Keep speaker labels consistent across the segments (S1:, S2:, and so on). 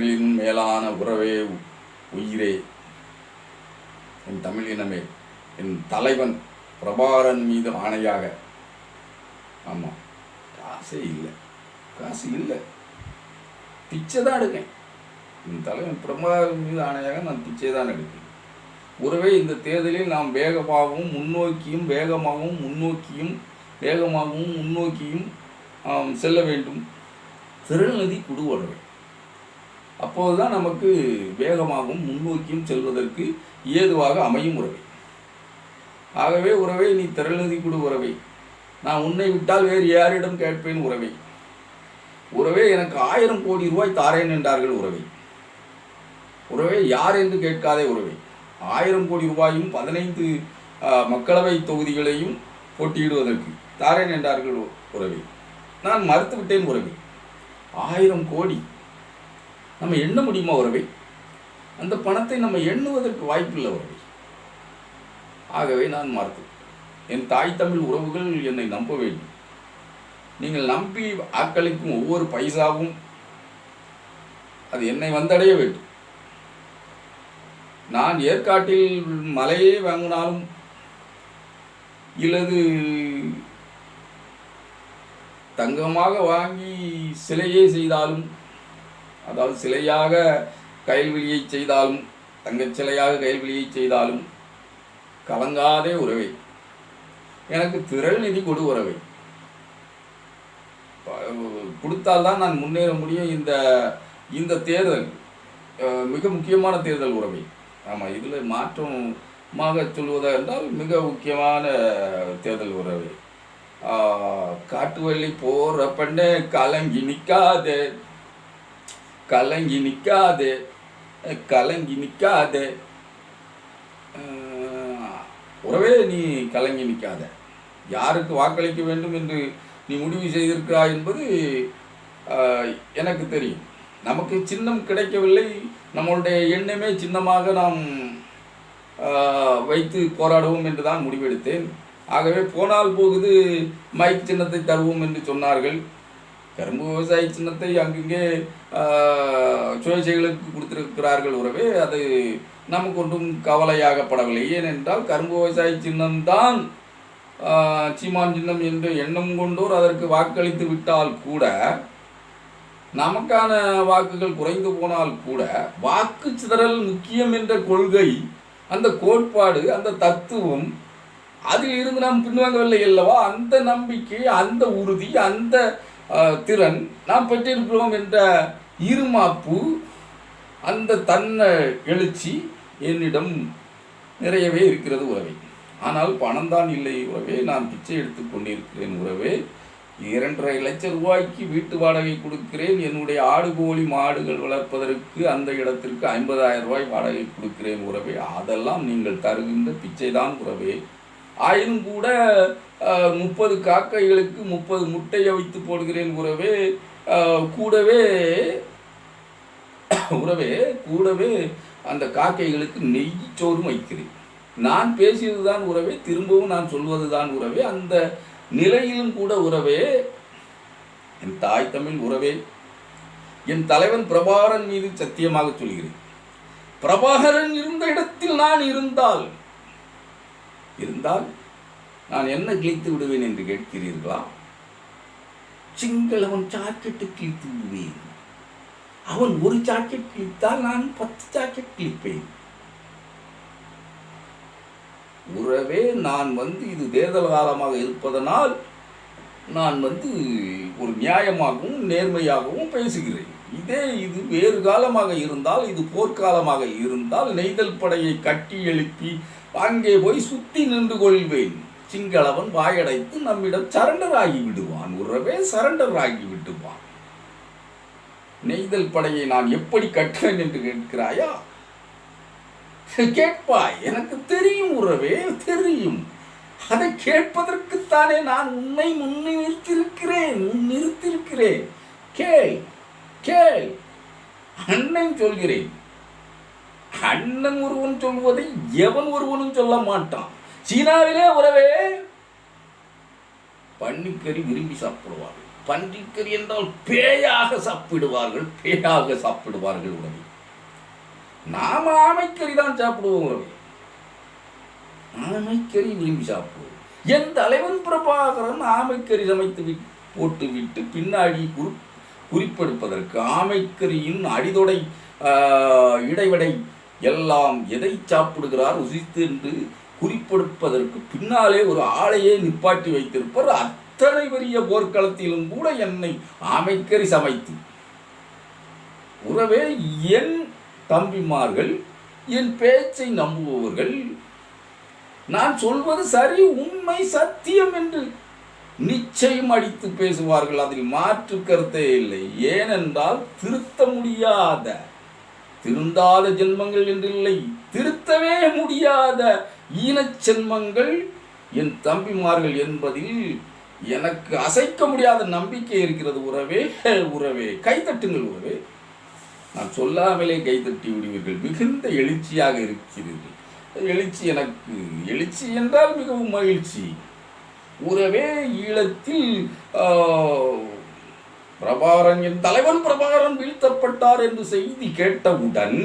S1: தமிழின் மேலான உறவே உயிரே. என் தமிழினமே என் தலைவன் பிரபாகரன் மீது ஆணையாக. ஆமாம் காசே இல்லை. காசு இல்லை. பிச்சை தான் எடுக்கேன். என் தலைவன் பிரபாகரன் மீது ஆணையாக நான் பிச்சை தான் எடுக்கேன் உறவே இந்த தேர்தலில் நாம் வேகமாகவும் முன்னோக்கியும் வேகமாகவும் முன்னோக்கியும் வேகமாகவும் முன்னோக்கியும் செல்ல வேண்டும். திரள்நதி குடுவடவை அப்போது தான் நமக்கு வேகமாகவும் முன்னோக்கியும் செல்வதற்கு ஏதுவாக அமையும் உறவை. ஆகவே உறவை நீ திரள்நதி குடு உறவை. நான் உன்னை விட்டால் வேறு யாரிடம் கேட்பேன் உறவை. உறவே எனக்கு ஆயிரம் கோடி ரூபாய் தாரேன் என்றார்கள் உறவை. உறவே யார் என்று கேட்காதே உறவை. ஆயிரம் கோடி ரூபாயும் பதினைந்து மக்களவை தொகுதிகளையும் போட்டியிடுவதற்கு தாரேன் என்றார்கள் உறவை. நான் மறுத்துவிட்டேன் உறவை. ஆயிரம் கோடி நம்ம எண்ண முடியுமா உறவை அந்த பணத்தை நம்ம எண்ணுவதற்கு வாய்ப்பில்லை உறவை ஆகவே நான் மறுத்து என் தாய் தமிழ் உறவுகள் என்னை நம்ப வேண்டும். நீங்கள் நம்பி ஆக்களிக்கும் ஒவ்வொரு பைசாவும் அது என்னை வந்தடைய வேண்டும். நான் ஏற்காட்டில் மலையே வாங்கினாலும் இல்லது தங்கமாக வாங்கி சிலையே செய்தாலும் அதாவது சிலையாக கயல்விழியை செய்தாலும் தங்கச் சிலையாக கயல்விழியை செய்தாலும் கலங்காதே உறவை. எனக்கு திரள் நிதி கொடு உறவை. கொடுத்தால்தான் நான் முன்னேற முடியும் இந்த இந்த தேர்தல் மிக முக்கியமான தேர்தல் உறவை. ஆமாம் இதில் மாற்றமாக சொல்வதாக என்றால் மிக முக்கியமான தேர்தல் உறவை. காட்டு வள்ளி போற பண்ண கலங்கி நிற்காதே கலங்கி நிற்காதே கலங்கி நிற்காதே உறவே நீ கலங்கி நிற்காத யாருக்கு வாக்களிக்க வேண்டும் என்று நீ முடிவு செய்திருக்கிறாய் என்பது எனக்கு தெரியும். நமக்கு சின்னம் கிடைக்கவில்லை. நம்மளுடைய எண்ணமே சின்னமாக நாம் வைத்து போராடுவோம் என்று தான் முடிவெடுத்தேன். ஆகவே போனால் போகுது மைக் சின்னத்தை தருவோம் என்று சொன்னார்கள். கரும்பு விவசாய சின்னத்தை அங்கங்கே சுயேட்சைகளுக்கு கொடுத்திருக்கிறார்கள் உறவே அது நமக்கு ஒன்றும் கவலையாகப்படவில்லை. ஏனென்றால் கரும்பு விவசாய சின்னம்தான் சீமான் சின்னம் என்று எண்ணம் கொண்டோர் அதற்கு வாக்களித்து விட்டால் கூட நமக்கான வாக்குகள் குறைந்து போனால் கூட வாக்கு சிதறல் முக்கியம் என்ற கொள்கை அந்த கோட்பாடு அந்த தத்துவம் அதில் இருந்து நாம் பின்வாங்கவில்லை அல்லவா? அந்த நம்பிக்கை அந்த உறுதி அந்த திறன். நாம் பெற்றிருக்கிறோம் என்ற இருமாப்பு அந்த தன்ன எழுச்சி என்னிடம் நிறையவே இருக்கிறது உறவே. ஆனால் பணம்தான் இல்லை உறவே. நான் பிச்சை எடுத்து கொண்டிருக்கிறேன் உறவே. இரண்டரை லட்சம் ரூபாய்க்கு வீட்டு வாடகை கொடுக்கிறேன். என்னுடைய ஆடு கோழி மாடுகள் வளர்ப்பதற்கு அந்த இடத்திற்கு ஐம்பதாயிரம் ரூபாய் வாடகை கொடுக்கிறேன் உறவே. அதெல்லாம் நீங்கள் தருகின்ற பிச்சை தான் உறவே. ஆயினும் கூட முப்பது காக்கைகளுக்கு முப்பது முட்டையை வைத்து போடுகிறேன் உறவே கூடவே உறவே கூடவே அந்த காக்கைகளுக்கு நெய் சோறும் வைக்கிறேன். நான் பேசியதுதான் உறவே திரும்பவும் நான் சொல்வதுதான் உறவே அந்த நிலையிலும் கூட உறவே என் தாய் தமிழ் உறவே என் தலைவன் பிரபாகரன் மீது சத்தியமாக சொல்கிறேன். பிரபாகரன் இருந்த இடத்தில் நான் இருந்தால் இருந்தால் நான் என்ன கிழித்து விடுவேன் என்று கேட்கிறீர்களா? சிங்களவன் சாக்கெட்டு கிழித்து விடுவேன். அவன் ஒரு சாக்கெட் கிழித்தால் நான் பத்து சாக்கெட் கிழிப்பேன். உறவே நான் வந்து இது தேர்தல் காலமாக இருப்பதனால் நான் வந்து ஒரு நியாயமாகவும் நேர்மையாகவும் பேசுகிறேன். இதே இது வேறு காலமாக இருந்தால் இது போர்க்காலமாக இருந்தால் நெய்தல் படையை கட்டி எழுப்பி அங்கே போய் சுத்தி நின்று கொள்வேன். சிங்களவன் வாயடைத்து நம்மிடம் சரண்டர் ஆகி விடுவான். உறவே சரண்டர் ஆகி விடுவான். நெய்தல் படையை நான் எப்படி கட்டுவேன் என்று கேட்கிறாயா? கேட்பாய் எனக்கு தெரியும் உறவே தெரியும். அதை கேட்பதற்குத்தானே நான் உன்னை முன்னிறுத்திருக்கிறேன் முன்னிறுத்திருக்கிறேன் கேள் கேள். அண்ணன் சொல்கிறேன் அண்ணன் ஒருவன் சொல்வதை எவன் ஒருவனும் சொல்ல மாட்டான். சீனாவிலே உறவே பன்னிக்கறி விரும்பி சாப்பிடுவார்கள். பன்றிக்கறி என்றால் பேயாக சாப்பிடுவார்கள் பேயாக சாப்பிடுவார்கள் உறவே நாம ஆமைக்கறி தான் சாப்பிடுவோம் உறவே ஆமைக்கறி விரும்பி சாப்பிடுவோம். என் தலைவன் பிரபாகரன் ஆமைக்கறி சமைத்து விட்டு போட்டு விட்டு பின்னாடி குறி குறிப்பெடுப்பதற்கு ஆமைக்கறியின் அடிதொடை ஆஹ், இடைவடை எல்லாம் எதை சாப்பிடுகிறார் ருசித்து என்று குறிப்பெடுப்பதற்கு பின்னாலே ஒரு ஆளையே நிப்பாட்டி வைத்திருப்பார். அத்தனை பெரிய போர்க்களத்திலும் கூட என்னை ஆமைக்கறி சமைத்து. உறவே என் தம்பிமார்கள் என் பேச்சை நம்புபவர்கள் நான் சொல்வது சரி உண்மை சத்தியம் என்று நிச்சயம் அடித்து பேசுவார்கள். அதில் மாற்று கருத்தே இல்லை. ஏனென்றால் திருத்த முடியாத திருந்தாத ஜென்மங்கள் என்றில்லை திருத்தவே முடியாத ஈனச் ஜென்மங்கள் என் தம்பிமார்கள் என்பதில் எனக்கு அசைக்க முடியாத நம்பிக்கை இருக்கிறது. உறவே உறவே கைத்தட்டுங்கள் உறவே. நான் சொல்லாமலே கைத்தட்டி விடுவீர்கள். மிகுந்த எழுச்சியாக இருக்கிறீர்கள். எழுச்சி எனக்கு எழுச்சி என்றால் மிகவும் மகிழ்ச்சி. உறவே ஈழத்தில் பிரபாரன் என் தலைவன் பிரபாரன் வீழ்த்தப்பட்டார் என்று செய்தி கேட்டவுடன்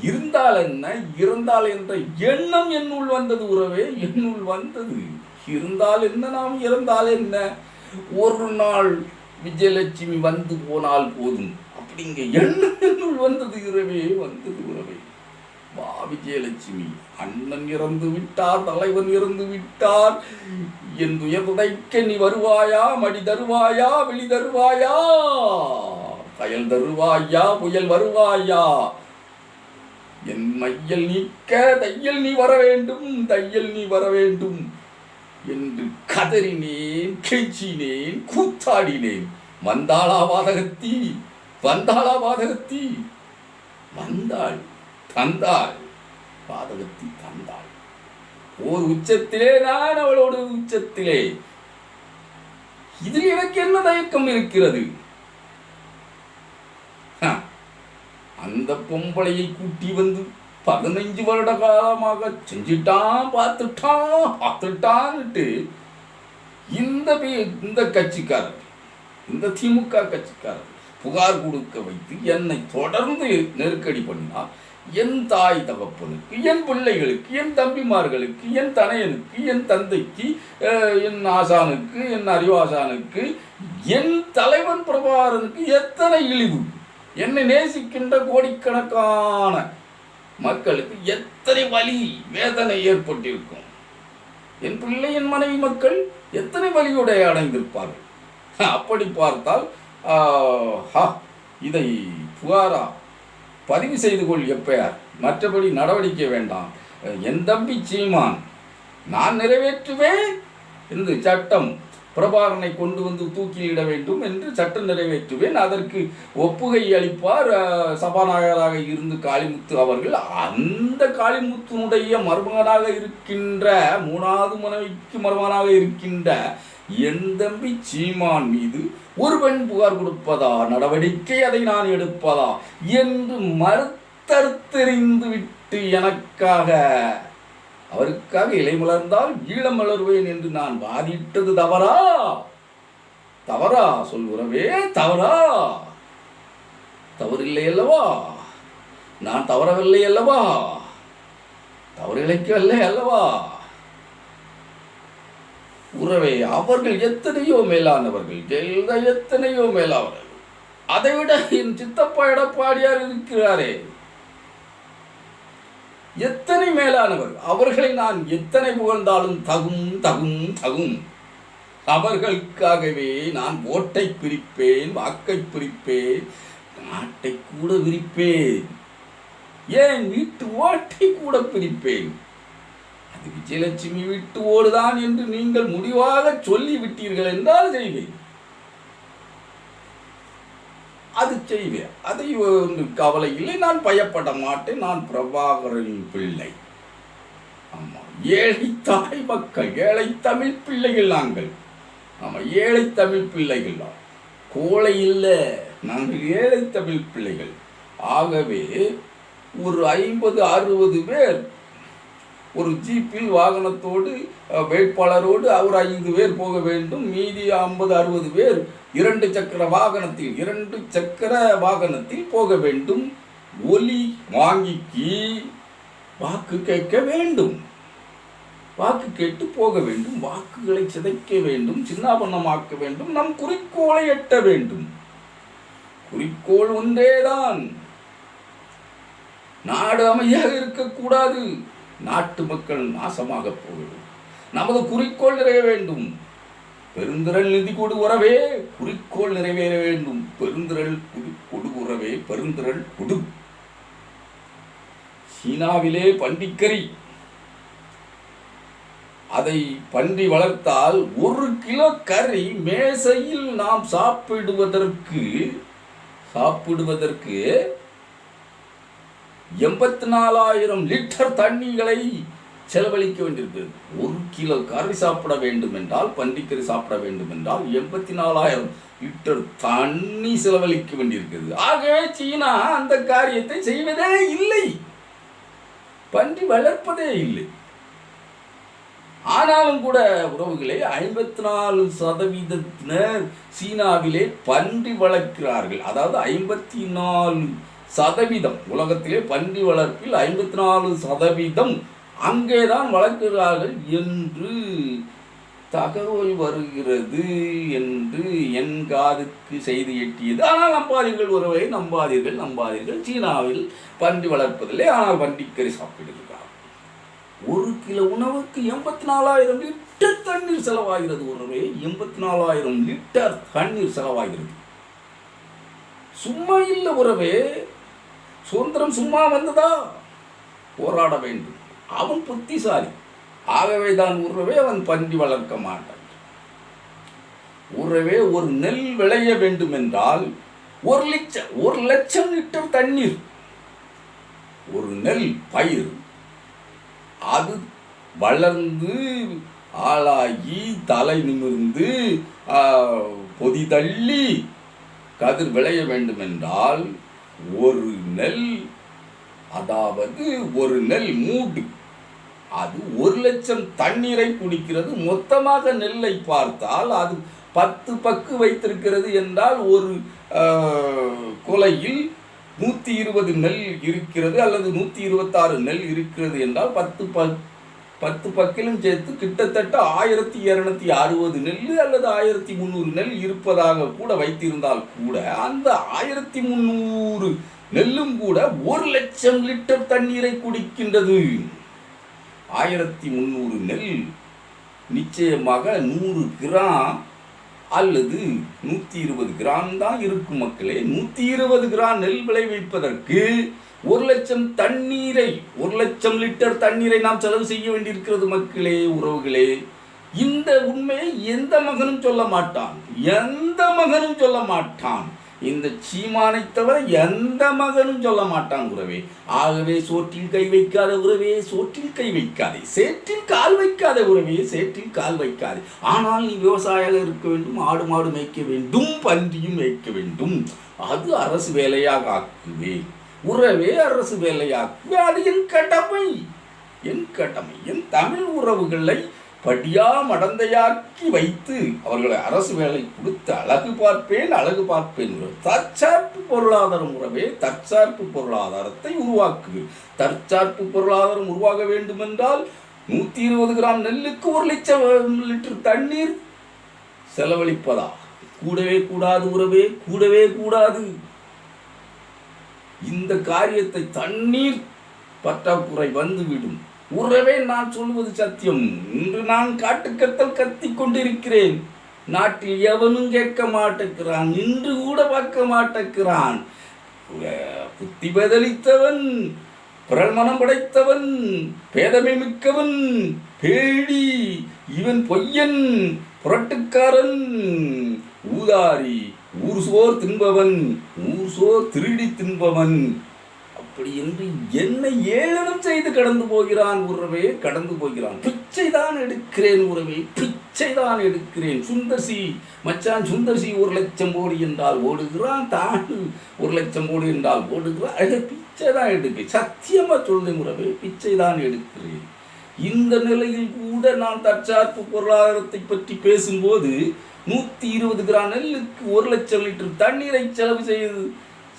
S1: இருந்தால் என்ன? இருந்தால் என்ற எண்ணம் என்னுள் வந்தது உறவே என்னுள் வந்தது. இருந்தால் என்ன நாம் இறந்தால் என்ன? ஒரு நாள் விஜயலட்சுமி வந்து போனால் போதும். அப்படிங்க எண்ணம் என்னுள் வந்தது உறவே வந்தது உறவே. வா விஜயலட்சுமி அண்ணன் இறந்து விட்டார் தலைவன் இறந்து விட்டார் என் துயர் துடைக்க நீ வருவாயா? மடி தருவாயா? வெளி தருவாயா? கயல் தருவாயா? புயல் வருவாயா? என் மையல் நீக்க தையல் நீ வர வேண்டும் தையல் நீ வர வேண்டும் என்று கதறினேன் கெஞ்சினேன் கூத்தாடினேன். வந்தாளா வாதகத்தி? வந்தாளா வாதகத்தி? வந்தாள். தந்தாள் பாதகத்தி தந்தாள் ஓர் உச்சத்திலே நான் அவளோடு உச்சத்திலே. இதில் எனக்கு என்ன தயக்கம் இருக்கிறது? அந்த பொம்பளையை கூட்டி வந்து பதினைஞ்சு வருட காலமாக செஞ்சுட்டான் பார்த்துட்டான் பார்த்துட்டான்ட்டு இந்த இந்த கட்சிக்காரர் இந்த திமுக கட்சிக்காரர் புகார் கொடுக்க வைத்து என்னை தொடர்ந்து நெருக்கடி பண்ணினார். என் தாய் தகப்பனுக்கு என் பிள்ளைகளுக்கு என் தம்பிமார்களுக்கு என் தனையனுக்கு என் தந்தைக்கு என் ஆசானுக்கு என் அறிவாசானுக்கு என் தலைவன் பிரபாரனுக்கு எத்தனை இழிவு? என்னை நேசிக்கின்ற கோடிக்கணக்கான மக்களுக்கு எத்தனை வலி வேதனை ஏற்பட்டிருக்கும்? என் பிள்ளை என் மனைவி மக்கள் எத்தனை வலியுடைய அடைந்திருப்பார்கள்? அப்படி பார்த்தால் இதை புகாரா? பதிவு செய்து கொள் எப்பயார் மற்றபடி நடவடிக்கை வேண்டாம். என் தம்பி சீமான் நான் நிறைவேற்றுவேன் என்று சட்டம் பிரபாகரனை கொண்டு வந்து தூக்கிலிட வேண்டும் என்று சட்டம் நிறைவேற்றுவேன். அதற்கு ஒப்புகை அளிப்பார் சபாநாயகராக இருந்து காளிமுத்து அவர்கள். அந்த காளிமுத்துனுடைய மருமகனாக இருக்கின்ற மூணாவது மனைவிக்கு மருமகனாக இருக்கின்ற என் தம்பி சீமான் மீது ஒரு பெண் புகார் கொடுப்பதா? நடவடிக்கை அதை நான் எடுப்பதா? என்று மறுத்தறுத்தெறிந்து விட்டு எனக்காக. அவருக்காக இலை மலர்ந்தால் ஈழம் மலர்வேன் என்று நான் வாதிட்டது தவறா? தவறா? சொல்கிறவே தவறா? தவறில்லை அல்லவா? நான் தவறவில்லை அல்லவா? தவறு இழைக்கவில்லை அல்லவா? உறவை அவர்கள் எத்தனையோ மேலானவர்கள் ஜெயலலிதா எத்தனையோ மேலானவர்கள் அதைவிட என் சித்தப்பா எடப்பாடியார் இருக்கிறாரே. எத்தனை மேலானவர் அவர்களை நான் எத்தனை புகழ்ந்தாலும் தகும் தகும் தகும். அவர்களுக்காகவே நான் ஓட்டை பிரிப்பேன் வாக்கை பிரிப்பேன் நாட்டை கூட விரிப்பேன். ஏன் வீட்டு ஓட்டை கூட பிரிப்பேன்? விஜயலட்சுமி விட்டு ஓடுதான் என்று நீங்கள் முடிவாக சொல்லி விட்டீர்கள் என்றால் செய்வேன். அது செய்வேன். அதை ஒன்று கவலை இல்லை. நான் பயப்பட மாட்டேன். நான் பிரபாகரின் பிள்ளை. ஆமாம் ஏழை தாய் மக்கள் ஏழை தமிழ் பிள்ளைகள் நாங்கள். ஆமாம் ஏழை தமிழ் பிள்ளைகள் தான். கோழை இல்லை நாங்கள் ஏழை தமிழ் பிள்ளைகள். ஆகவே ஒரு ஐம்பது அறுபது பேர் ஒரு ஜீப்பில் வாகனத்தோடு வேட்பாளரோடு அவர் ஐந்து பேர் போக வேண்டும். மீதி ஐம்பது அறுபது பேர் இரண்டு சக்கர வாகனத்தில் இரண்டு சக்கர வாகனத்தில் போக வேண்டும். ஒலி வாங்கிக்கு வாக்கு கேட்க வேண்டும். வாக்கு கேட்டு போக வேண்டும். வாக்குகளை சிதைக்க வேண்டும். சின்னாபண்ணமாக்க வேண்டும். நம் குறிக்கோளை எட்ட வேண்டும். குறிக்கோள் ஒன்றேதான். நாடு அமைதியாக இருக்கக்கூடாது. நாட்டு மக்கள் நாசமாக போக நமது குறிக்கோள் நிறைய வேண்டும். பெருந்திரள் நிதி கொடு உறவே குறிக்கோள் நிறைவேற வேண்டும். பெருந்திரள் கொடு உறவே பெருந்திரள் கொடு. சீனாவிலே பண்டிக்கறி. அதை பன்றி வளர்த்தால் ஒரு கிலோ கறி மேசையில் நாம் சாப்பிடுவதற்கு சாப்பிடுவதற்கு எண்பத்தி நாலாயிரம் லிட்டர் தண்ணிகளை செலவழிக்க வேண்டியிருக்கிறது. ஒரு கிலோ கறி சாப்பிட வேண்டும் என்றால் பன்றிக்கறி சாப்பிட வேண்டும் என்றால் எண்பத்தி நாலாயிரம் லிட்டர் தண்ணி செலவழிக்க வேண்டியிருக்கிறது. ஆகவே சீனா அந்த காரியத்தை செய்வதே இல்லை. பன்றி வளர்ப்பதே இல்லை. ஆனாலும் கூட உறவுகளே ஐம்பத்தி நாலு சதவீதத்தினர் சீனாவிலே பன்றி வளர்க்கிறார்கள். அதாவது ஐம்பத்தி நாலு சதவீதம். உலகத்திலே பன்றி வளர்ப்பில் ஐம்பத்தி நாலு சதவீதம். அங்கேதான் வளர்க்கிறார்கள் என்று தகவல் வருகிறது என்று என் காதுக்கு செய்தி எட்டியது. ஆனால் நம்பாதீர்கள் உறவை நம்பாதீர்கள் நம்பாதீர்கள். சீனாவில் பன்றி வளர்ப்பதில்லை. ஆனால் பன்றிக்கறி சாப்பிடுகிறார் ஒரு கிலோ உணவுக்கு எண்பத்தி நாலாயிரம் லிட்டர் தண்ணீர் செலவாகிறது உறவே எண்பத்தி நாலாயிரம் லிட்டர் தண்ணீர் செலவாகிறது. சும்மா இல்லை உறவே சுதந்திரம் சும்மா வந்ததா? போராட வேண்டும். அவன் புத்திசாலி. ஆகவே தான் உறவே அவன் பன்றி வளர்க்க மாட்டான். உறவே ஒரு நெல் விளைய வேண்டும் என்றால் ஒரு லட்சம் ஒரு லட்சம் லிட்டர் தண்ணீர் ஒரு நெல் பயிர். அது வளர்ந்து ஆளாகி தலை நிமிர்ந்து பொதி தள்ளி கதிர் விளைய வேண்டும் என்றால் ஒரு நெல் அதாவது ஒரு நெல் மூடு. அது ஒரு லட்சம் தண்ணீரை குடிக்கிறது. மொத்தமாக நெல்லை பார்த்தால் அது பத்து பக்கு வைத்திருக்கிறது என்றால் ஒரு கொலையில் நூற்றி இருபது நெல் இருக்கிறது அல்லது நூற்றி இருபத்தாறு நெல் இருக்கிறது என்றால் பத்து ப பத்து பக்கிலும் சேர்த்து கிட்டத்தட்ட ஆயிரத்தி இரநூத்தி அறுபது நெல் அல்லது ஆயிரத்தி முந்நூறு நெல் இருப்பதாக கூட வைத்திருந்தால் கூட அந்த ஆயிரத்தி முந்நூறு நெல்லும் கூட ஒரு லட்சம் லிட்டர் தண்ணீரை குடிக்கின்றது. ஆயிரத்தி முந்நூறு நெல் நிச்சயமாக நூறு கிராம் அல்லது நூற்றி இருபது கிராம் தான் இருக்கும் மக்களே. நூற்றி இருபது கிராம் நெல் விளைவிப்பதற்கு ஒரு லட்சம் தண்ணீரை ஒரு லட்சம் லிட்டர் தண்ணீரை நாம் செலவு செய்ய வேண்டியிருக்கிறது மக்களே உறவுகளே. இந்த உண்மையை எந்த மகனும் சொல்ல மாட்டான். எந்த மகனும் சொல்ல மாட்டான். இந்த சீமானை தவிர எந்த மகனும் சொல்ல மாட்டான் உறவே ஆகவே சோற்றில் கை வைக்காத உறவே சோற்றில் கை வைக்காதே. சேற்றில் கால் வைக்காத உறவே சேற்றில் கால் வைக்காதே. ஆனால் நீ விவசாயியாக இருக்க வேண்டும் ஆடு மாடு மேய்க்க வேண்டும் பன்றியும் மேய்க்க வேண்டும். அது அரசு வேலையாக ஆக்குவே. உறவே அரசு வேலையாக்குவே. அது என் கடமை. என் கடமை. என் தமிழ் உறவுகளை படியா மடந்தையாக்கி வைத்து அவர்களை அரசு வேலை கொடுத்து அழகு பார்ப்பேன் அழகு பார்ப்பேன். தற்சார்பு பொருளாதாரம் உறவே தற்சார்பு பொருளாதாரத்தை உருவாக்குவேன் தற்சார்பு பொருளாதாரம் உருவாக வேண்டும் என்றால் நூற்றி இருபது கிராம் நெல்லுக்கு ஒரு லட்சம் லிட்டர் தண்ணீர் செலவழிப்பதா? கூடவே கூடாது உறவே கூடவே கூடாது. இந்த காரியத்தை தண்ணீர் பற்றாக்குறை வந்துவிடும். உறவே நான் சொல்வது சத்தியம். இன்று நான் காட்டுக்கத்தல் கத்திக் கொண்டிருக்கிறேன். நாட்டில் எவனும் கேட்க மாட்டேங்கிறான் நின்று கூட பார்க்க மாட்டேங்கிறான். புத்தி பதலித்தவன் பிரமணம் படைத்தவன் பேதமை மிக்கவன் பேடி இவன் பொய்யன் புரட்டுக்காரன். ஊதாரி ஊர் சோர் தின்பவன் ஊர் சோர் திருடி தின்பவன். அப்படி என்று என்னை ஏளனம் செய்து கடந்து போகிறான் உறவே கடந்து போகிறான். பிச்சை தான் எடுக்கிறேன் உறவே பிச்சை தான் எடுக்கிறேன். சுந்தர்சி மச்சான் சுந்தர்சி ஒரு லட்சம் கோடி என்றால் ஓடுகிறான் தான் ஒரு லட்சம் கோடி என்றால் ஓடுகிறான். அது பிச்சை தான் எடுப்பேன் சத்தியமா சொல்றேன் உறவே பிச்சை தான் எடுக்கிறேன். இந்த நிலையில் கூட நான் தற்சார்பு பொருளாதாரத்தை பற்றி பேசும்போது நூற்றி இருபது கிராம் நெல்லுக்கு ஒரு லட்சம் லிட்டர் தண்ணீரை செலவு செய்வது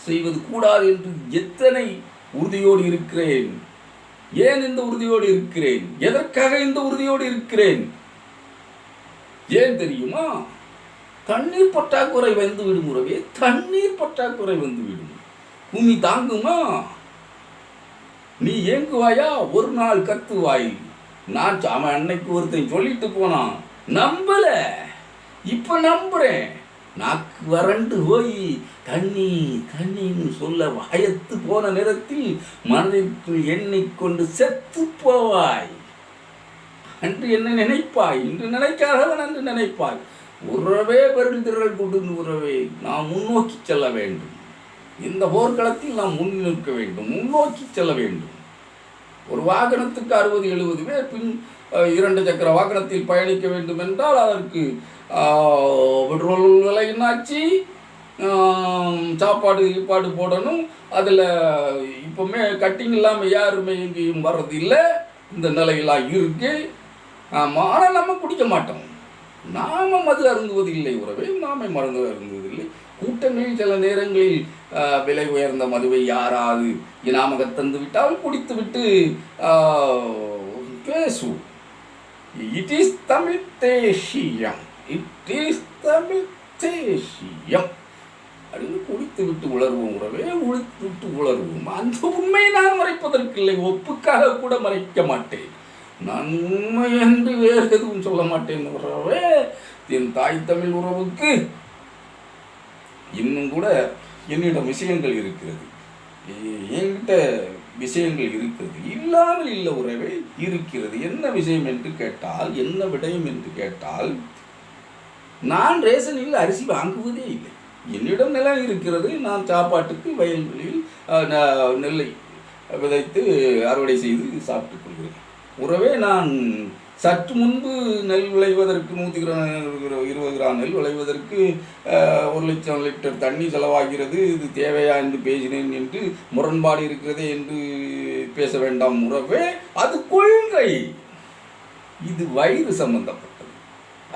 S1: செய்வது கூடாது என்று எத்தனை உறுதியோடு இருக்கிறேன். ஏன் இந்த உறுதியோடு இருக்கிறேன்? எதற்காக இந்த உறுதியோடு இருக்கிறேன்? ஏன் தெரியுமா? தண்ணீர் பற்றாக்குறை வந்து விடும் உறவே தண்ணீர் பற்றாக்குறை வந்து விடும் பூமி தாங்குமா? நீ ஏங்குவாயா? ஒரு நாள் கத்துவாய். நான் அவன் அன்னைக்கு ஒருத்தன் சொல்லிட்டு போனான் நம்பல. இப்ப நம்புறேன். நாக்கு வறண்டு போய் தண்ணி தண்ணின்னு சொல்ல வயத்து போன நேரத்தில் மனதிற்குள் எண்ணிக்கொண்டு செத்து போவாய். அன்று என்ன நினைப்பாய் இன்று நினைக்காதவன் அன்று நினைப்பாய். உறவே பெருந்திரல் கொண்டு உறவே நாம் முன்னோக்கி செல்ல வேண்டும். இந்த போர்க்களத்தில் நாம் முன் நிற்க வேண்டும் முன்னோக்கி செல்ல வேண்டும். ஒரு வாகனத்துக்கு அறுபது எழுபது பேர் பின் இரண்டு சக்கர வாகனத்தில் பயணிக்க வேண்டும் என்றால் அதற்கு பெட்ரோல் விலை என்னாச்சு சாப்பாடு கீப்பாடு போடணும். அதில் இப்போமே கட்டிங் இல்லாமல் யாருமே எங்கேயும் வர்றதில்லை. இந்த நிலையெல்லாம் இருக்கு. ஆமாம் ஆனால் நம்ம குடிக்க மாட்டோம். நாம மது அருந்துவதில்லை உறவே நாமே மருந்து அருந்துவதில்லை. கூட்டங்களில் சில நேரங்களில் விலை உயர்ந்த மதுவை யாராவது இனாமக தந்து விட்டால் குடித்து விட்டு பேசுவோம். இட் இஸ் தமிழ் தேசியம் இட் இஸ் தமிழ் தேசியம் அப்படின்னு குடித்து விட்டு உளர்வோம் உறவே உழித்து விட்டு உளர்வோம் அந்த உண்மையை நான் மறைப்பதற்கில்லை ஒப்புக்காக கூட மறைக்க மாட்டேன். நான் உண்மை என்று வேறு எதுவும் சொல்ல மாட்டேன் உறவே. என் தாய் தமிழ் உறவுக்கு இன்னும் கூட என்னிடம் விஷயங்கள் இருக்கிறது. என்கிட்ட விஷயங்கள் இருக்கிறது. இல்லாமல் இல்லை உறவே இருக்கிறது. என்ன விஷயம் என்று கேட்டால் என்ன விடயம் என்று கேட்டால் நான் ரேஷனில் அரிசி வாங்குவதே இல்லை. என்னிடம் நிலம் இருக்கிறது. நான் சாப்பாட்டுக்கு வயல்வெளியில் நெல்லை விதைத்து அறுவடை செய்து சாப்பிட்டுக் கொள்கிறேன். உறவே நான் சற்று முன்பு நெல் விளைவதற்கு நூற்றி கிராம் இருபது கிராம் நெல் விளைவதற்கு ஒரு லட்சம் லிட்டர் தண்ணி செலவாகிறது. இது தேவையா என்று பேசினேன் என்று முரண்பாடு இருக்கிறதே என்று பேச வேண்டாம் உறவே. அது கொள்கை. இது வயிறு சம்பந்தப்பட்டது.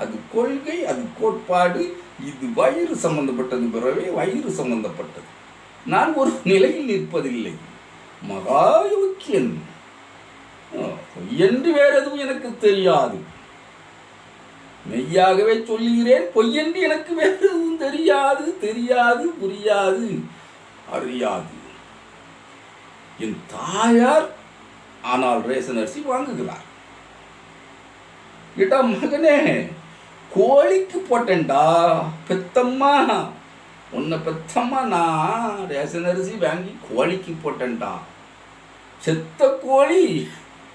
S1: அது கொள்கை அது கோட்பாடு. இது வயிறு சம்பந்தப்பட்டது பிறவே வயிறு சம்பந்தப்பட்டது. நான் ஒரு நிலையில் நிற்பதில்லை. மகா யோக்கியன் என்று வேற எதுவும் எனக்கு தெரியாது. மெய்யாகவே சொல்லுகிறேன் பொய்யென்று எனக்கு வேறு எதுவும் தெரியாது தெரியாது புரியாது அறியாது. என் தாயார் ஆனால் ரேஷன் அரிசி வாங்குகிறார். இட மகனே கோழிக்கு போட்டேன்டா பெத்தம்மா உன்னை பெத்தம்மா நான் ரேஷன் அரிசி வாங்கி கோழிக்கு போட்டேன்டா. செத்த கோழி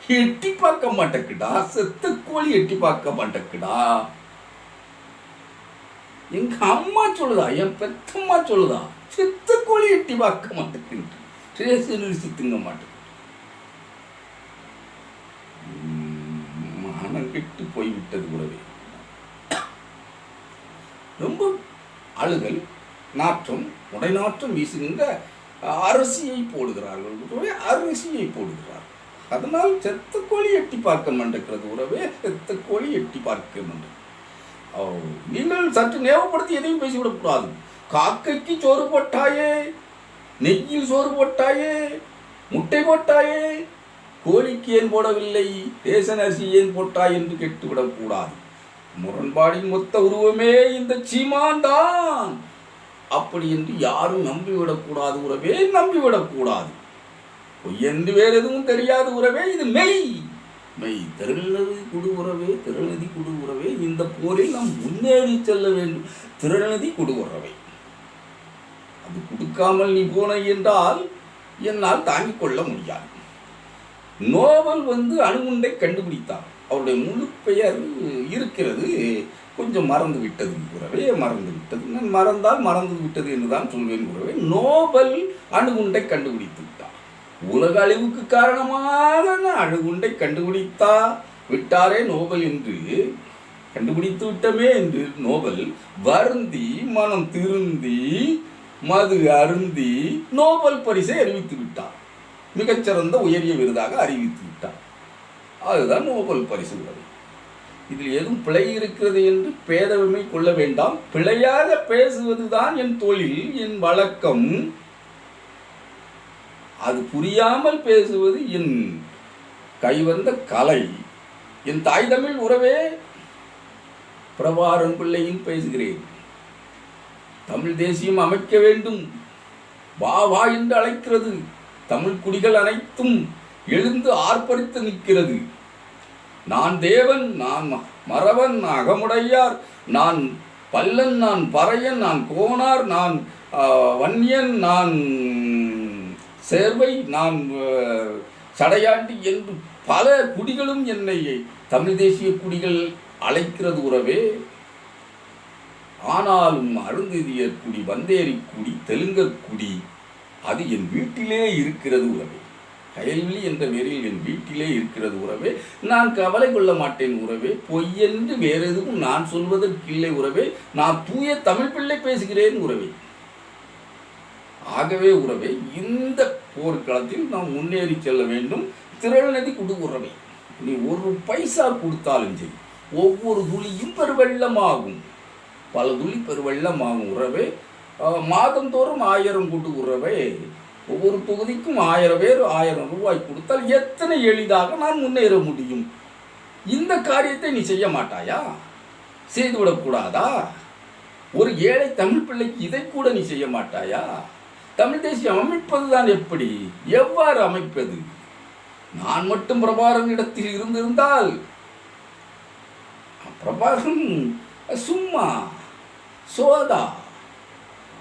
S1: எட்டி பார்க்க மாட்டேக்குடா. செத்து கோழி எட்டி பார்க்க மாட்டேக்குடா. எங்க அம்மா சொல்லுதா என் பெத்தம்மா சொல்லுதா செத்து கோழி எட்டி பார்க்க மாட்டேங்குது ரேஷன் அரிசி மாட்டேங்குது மனம் கெட்டு போய்விட்டது கூடவே. ரொம்ப அழுகல் நாற்றம் உடைநாற்றம் வீசுகின்ற அரிசியை போடுகிறார்கள். அரிசியை போடுகிறார்கள். அதனால் செத்த கோழி எட்டி பார்க்க மாட்டேங்கிறது உறவே செத்த கோழி எட்டி பார்க்க மாட்டேன் ஓ, நீங்கள் சற்று ஞாபகப்படுத்தி எதையும் பேசிவிடக்கூடாது காக்கைக்கு சோறு போட்டாயே நெய்யில் சோறு போட்டாயே முட்டை போட்டாயே கோழிக்கு ஏன் போடவில்லை ரேஷன் அரிசி ஏன் போட்டாய் என்று கேட்டுவிடக்கூடாது முரண்பாடின் மொத்த உருவமே இந்த சீமான் தான் அப்படி என்று யாரும் நம்பிவிடக்கூடாது உறவே நம்பிவிடக்கூடாது பொய் என்று வேறு எதுவும் தெரியாத உறவே இது மெய். மெய் திருநதி குடு உறவே திருநதி குடு உறவே இந்த போரில் நாம் முன்னேறி செல்ல வேண்டும். திருநதி குடு உறவை. அது கொடுக்காமல் நீ போன என்றால் என்னால் தாங்கிக் கொள்ள முடியாது. நோவல் வந்து அணுகுண்டை கண்டுபிடித்தார் அவருடைய முழு பெயர் இருக்கிறது. கொஞ்சம் மறந்து விட்டது கூறவே மறந்து விட்டது. நான் மறந்தால் மறந்து விட்டது என்று தான் சொல்வேன் கூறவே நோபல் அணுகுண்டை கண்டுபிடித்து உலக அழிவுக்கு காரணமாக அழுகுண்டை அணுகுண்டை கண்டுபிடித்தா விட்டாரே நோபல் என்று. கண்டுபிடித்து விட்டமே என்று நோபல். வருந்தி மனம் திருந்தி மது அருந்தி நோபல் பரிசை அறிவித்து விட்டார். மிகச்சிறந்த உயரிய விருதாக அறிவித்து விட்டார். அதுதான் நோபல் பரிசு உறவு இதில் எதுவும் பிழை இருக்கிறது என்று பேதவிமை கொள்ள வேண்டாம். பிழையாக பேசுவதுதான் என் தொழில் என் வழக்கம். அது புரியாமல் பேசுவது என் கைவந்த கலை. என் தாய் தமிழ் உறவே பிரபாரன் பிள்ளையில் பேசுகிறேன். தமிழ் தேசியம் அமைக்க வேண்டும். வா வா என்று அழைக்கிறது. தமிழ் குடிகள் அனைத்தும் எழுந்து ஆர்ப்பரித்து நிற்கிறது. நான் தேவன் நான் ம- மறவன் அகமுடையார். நான் பல்லன் நான் பறையன் நான் கோனார் நான் வன்னியன் நான் சேர்வை நான் சடையாண்டி என்று பல குடிகளும் என்னை தமிழ் தேசிய குடிகள் அழைக்கிறது உறவே. ஆனாலும் அருந்ததியர் குடி வந்தேரி குடி தெலுங்கர் குடி அது என் வீட்டிலே இருக்கிறது உறவே. கயல்விழி என்ற பேரில் என் வீட்டிலே இருக்கிறது உறவே. நான் கவலை கொள்ள மாட்டேன் உறவே. பொய்யென்று வேறு எதுவும் நான் சொல்வதற்கு இல்லை உறவே. நான் தூய தமிழ் பிள்ளை பேசுகிறேன் உறவே. ஆகவே உறவே இந்த போர்க்களத்தில் நாம் முன்னேறி செல்ல வேண்டும். திரள்நதி குடு உறவே. நீ ஒரு பைசா கொடுத்தாலும் சரி ஒவ்வொரு துளியும் பெருவெள்ளமாகும். பல துளி பெருவெள்ளமாகும் உறவே. மாதந்தோறும் ஆயிரம் கூட்டு உறவே. ஒவ்வொரு தொகுதிக்கும் ஆயிரம் பேர் ஆயிரம் ரூபாய் கொடுத்தால் எத்தனை எளிதாக நான் முன்னேற முடியும்? இந்த காரியத்தை நீ செய்ய மாட்டாயா? செய்துவிடக்கூடாதா ஒரு ஏழை தமிழ் பிள்ளைக்கு இதை கூட நீ செய்ய மாட்டாயா? தமிழ் தேசியம் அமைப்பதுதான் எப்படி? எவ்வாறு அமைப்பது? நான் மட்டும் பிரபாகரன் இடத்தில் இருந்திருந்தால் பிரபாகரன் சும்மா சோதா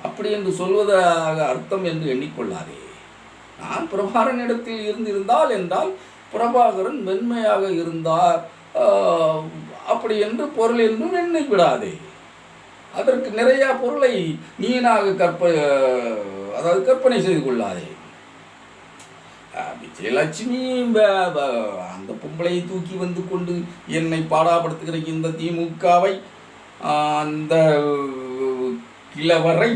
S1: அப்படி என்று சொல்வதாக அர்த்தம் என்று எண்ணிக்கொள்ளாதே. நான் பிரபாகரன் இடத்தில் இருந்திருந்தால் என்றால் பிரபாகரன் மென்மையாக இருந்தார் அப்படி என்று பொருள் என்றும் எண்ணி விடாதே அதற்கு நிறையா பொருளை நீனாக கற்ப அதாவது கற்பனை செய்து கொள்ளாதே. விஜயலட்சுமி அந்த பொம்பளையை தூக்கி வந்து கொண்டு என்னை பாடாப்படுத்துகிற இந்த திமுகவை அந்த கிழவரை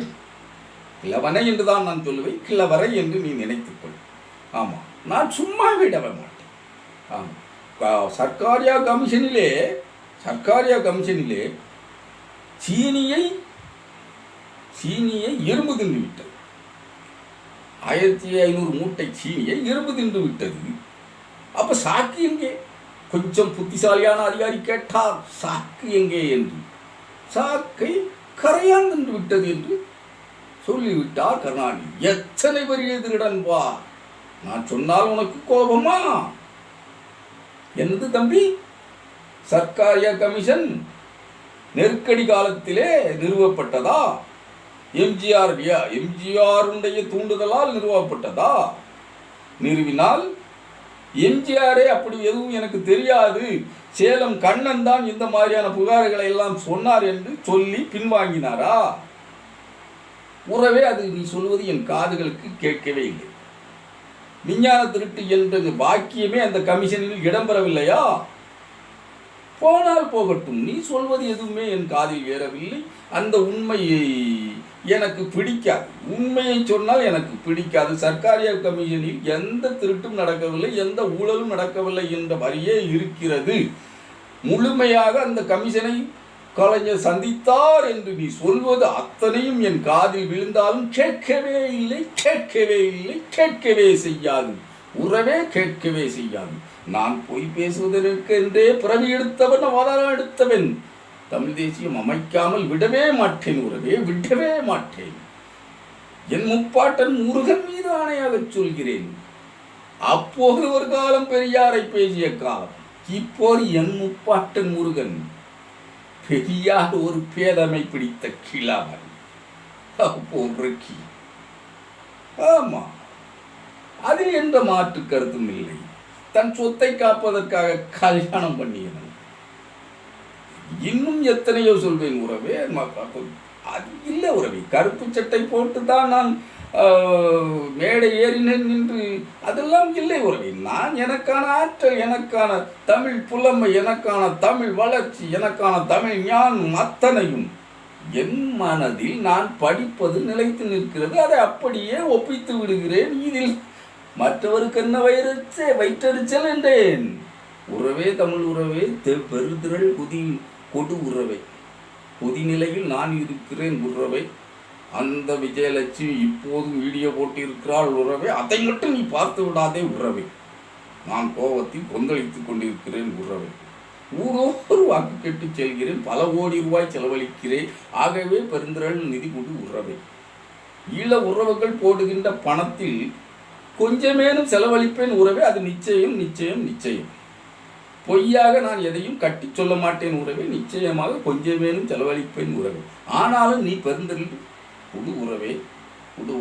S1: கிழவனை என்று தான் நான் சொல்லுவேன் கிழவரை என்று நீ நினைத்துக்கொள் ஆமாம் நான் சும்மா விட மாட்டேன். ஆமாம் சர்க்காரியா கமிஷனிலே சர்க்காரியா கமிஷனிலே சீனியை சீனியை எறும்பு தின்று விட்டது ஆயிரத்தி ஐநூறு மூட்டை சீனியை இரும்பு தின்று விட்டது. அப்ப சாக்கு எங்கே? கொஞ்சம் புத்திசாலியான அதிகாரி கேட்டார் சாக்கு எங்கே? என்று. சாக்கை கரையான் தின்று விட்டது என்று சொல்லிவிட்டார் கருணாநிதி. எத்தனை பெரிய திருடன் வா நான் சொன்னால் உனக்கு கோபமா? என்னது தம்பி? சர்க்காரிய கமிஷன் நெருக்கடி காலத்திலே நிறுவப்பட்டதா? எம்ஜிஆர் எம்ஜிஆருடைய தூண்டுதலால் நிறுவப்பட்டதா? நிறுவினால் எம்ஜிஆரே அப்படி எதுவும் எனக்கு தெரியாது. சேலம் கண்ணன் தான் இந்த மாதிரியான புகார்களை எல்லாம் சொன்னார் என்று சொல்லி பின்வாங்கினாரா? உறவே அது நீ சொல்வது என் காதுகளுக்கு கேட்கவே இல்லை. விஞ்ஞான திருட்டு என்ற வாக்கியமே அந்த கமிஷனில் இடம்பெறவில்லையா? போனால் போகட்டும். நீ சொல்வது எதுவுமே என் காதில் ஏறவில்லை. அந்த உண்மையை எனக்கு பிடிக்காது. உண்மையை சொன்னால் எனக்கு பிடிக்காது. சர்க்காரிய கமிஷனில் எந்த திருட்டும் நடக்கவில்லை எந்த ஊழலும் நடக்கவில்லை என்ற வரியே இருக்கிறது. முழுமையாக அந்த கமிஷனை கலைஞர் சந்தித்தார் என்று நீ சொல்வது அத்தனையும் என் காதில் விழுந்தாலும் கேட்கவே இல்லை கேட்கவே இல்லை கேட்கவே செய்யாது. உறவே கேட்கவே செய்யாது. நான் பொய் பேசுவதற்கு என்றே பிறவி எடுத்தவன் அவதாரம் எடுத்தவன். தமிழ் தேசியம் அமைக்காமல் விடவே மாட்டேன் உறவே விடவே மாட்டேன். என் முப்பாட்டன் முருகன் மீது ஆணையாகச் சொல்கிறேன். அப்போது ஒரு காலம் பெரியாரை பேசிய காலம். இப்போது என் முப்பாட்டன் முருகன் பெரியார் ஒரு பேதமை பிடித்த கிழாவன். போன்றி ஆமா அதில் எந்த மாற்று கருத்தும் இல்லை. தன் சொத்தை காப்பதற்காக கல்யாணம் பண்ணியவன். இன்னும் எத்தனையோ சொல்வேன் உறவே ம- அது இல்லை உறவி. கருப்பு சட்டை போட்டு தான் நான் மேடை ஏறினேன் என்று அதெல்லாம் இல்லை உறவி. நான் எனக்கான ஆற்றல் எனக்கான தமிழ் புலமை எனக்கான தமிழ் வளர்ச்சி எனக்கான தமிழ் ஞானம் அத்தனையும் என் மனதில் நான் படிப்பது நிலைத்து நிற்கிறது. அதை அப்படியே ஒப்பித்து விடுகிறேன். இதில் மற்றவருக்கு என்ன வயிறச்சே வயிற்றறிச்சல் என்றேன். உறவே தமிழ் உறவே தெ- பெருதிரள் குதி கொடு உறவை. பொதிநிலையில் நான் இருக்கிறேன் உறவை. அந்த விஜயலட்சுமி இப்போதும் வீடியோ போட்டிருக்கிறாள் உறவே. அதை மட்டும் நீ பார்த்து விடாதே உறவை. நான் கோபத்தில் கொந்தளித்துக் கொண்டிருக்கிறேன் உறவை. ஊரோரு வாக்கு கேட்டு செல்கிறேன். பல கோடி ரூபாய் செலவழிக்கிறேன். ஆகவே பெருந்திரள் நிதி கொடு உறவை. ஈழ உறவுகள் போடுகின்ற பணத்தில் கொஞ்சமேனும் செலவழிப்பேன் உறவே. அது நிச்சயம் நிச்சயம் நிச்சயம். பொய்யாக நான் எதையும் கட்டி சொல்ல மாட்டேன் உறவே. நிச்சயமாக கொஞ்சமேனும் செலவழிப்பேன் உறவே. ஆனாலும் நீ பெருந்திரள் புது உறவே குடு